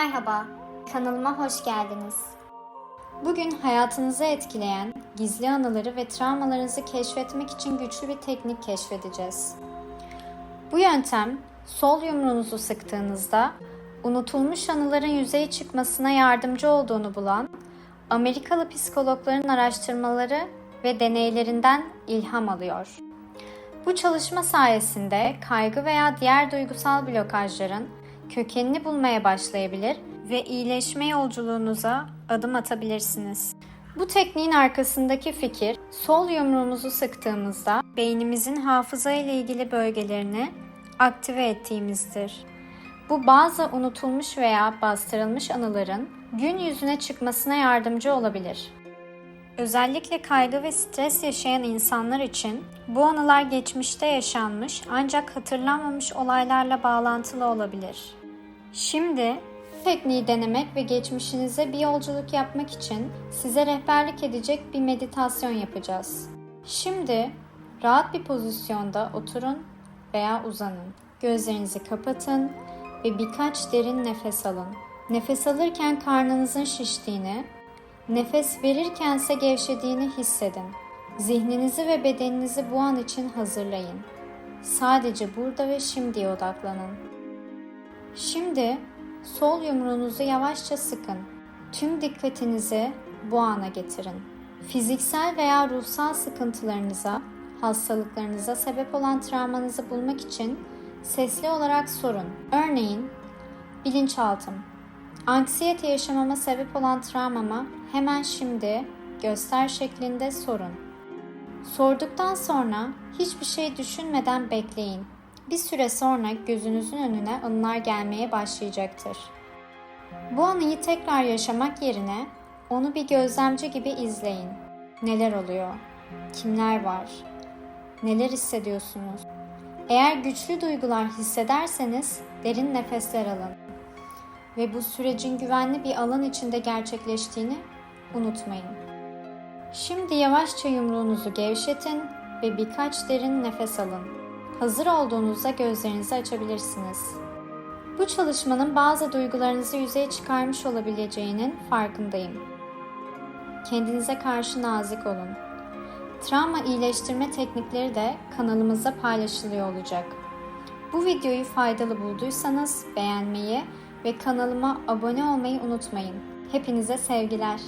Merhaba, kanalıma hoş geldiniz. Bugün hayatınızı etkileyen gizli anıları ve travmalarınızı keşfetmek için güçlü bir teknik keşfedeceğiz. Bu yöntem sol yumruğunuzu sıktığınızda unutulmuş anıların yüzeye çıkmasına yardımcı olduğunu bulan Amerikalı psikologların araştırmaları ve deneylerinden ilham alıyor. Bu çalışma sayesinde kaygı veya diğer duygusal blokajların kökenini bulmaya başlayabilir ve iyileşme yolculuğunuza adım atabilirsiniz. Bu tekniğin arkasındaki fikir, sol yumruğumuzu sıktığımızda beynimizin hafıza ile ilgili bölgelerini aktive ettiğimizdir. Bu bazı unutulmuş veya bastırılmış anıların gün yüzüne çıkmasına yardımcı olabilir. Özellikle kaygı ve stres yaşayan insanlar için bu anılar geçmişte yaşanmış ancak hatırlanmamış olaylarla bağlantılı olabilir. Şimdi tekniği denemek ve geçmişinize bir yolculuk yapmak için size rehberlik edecek bir meditasyon yapacağız. Şimdi rahat bir pozisyonda oturun veya uzanın. Gözlerinizi kapatın ve birkaç derin nefes alın. Nefes alırken karnınızın şiştiğini, nefes verirkense gevşediğini hissedin. Zihninizi ve bedeninizi bu an için hazırlayın. Sadece burada ve şimdiye odaklanın. Şimdi sol yumruğunuzu yavaşça sıkın. Tüm dikkatinizi bu ana getirin. Fiziksel veya ruhsal sıkıntılarınıza, hastalıklarınıza sebep olan travmanızı bulmak için sesli olarak sorun. Örneğin, bilinçaltım. Anksiyete yaşamama sebep olan travmama hemen şimdi göster şeklinde sorun. Sorduktan sonra hiçbir şey düşünmeden bekleyin. Bir süre sonra gözünüzün önüne anılar gelmeye başlayacaktır. Bu anıyı tekrar yaşamak yerine onu bir gözlemci gibi izleyin. Neler oluyor? Kimler var? Neler hissediyorsunuz? Eğer güçlü duygular hissederseniz derin nefesler alın. Ve bu sürecin güvenli bir alan içinde gerçekleştiğini unutmayın. Şimdi yavaşça yumruğunuzu gevşetin ve birkaç derin nefes alın. Hazır olduğunuzda gözlerinizi açabilirsiniz. Bu çalışmanın bazı duygularınızı yüzeye çıkarmış olabileceğinin farkındayım. Kendinize karşı nazik olun. Travma iyileştirme teknikleri de kanalımızda paylaşılıyor olacak. Bu videoyu faydalı bulduysanız beğenmeyi ve kanalıma abone olmayı unutmayın. Hepinize sevgiler.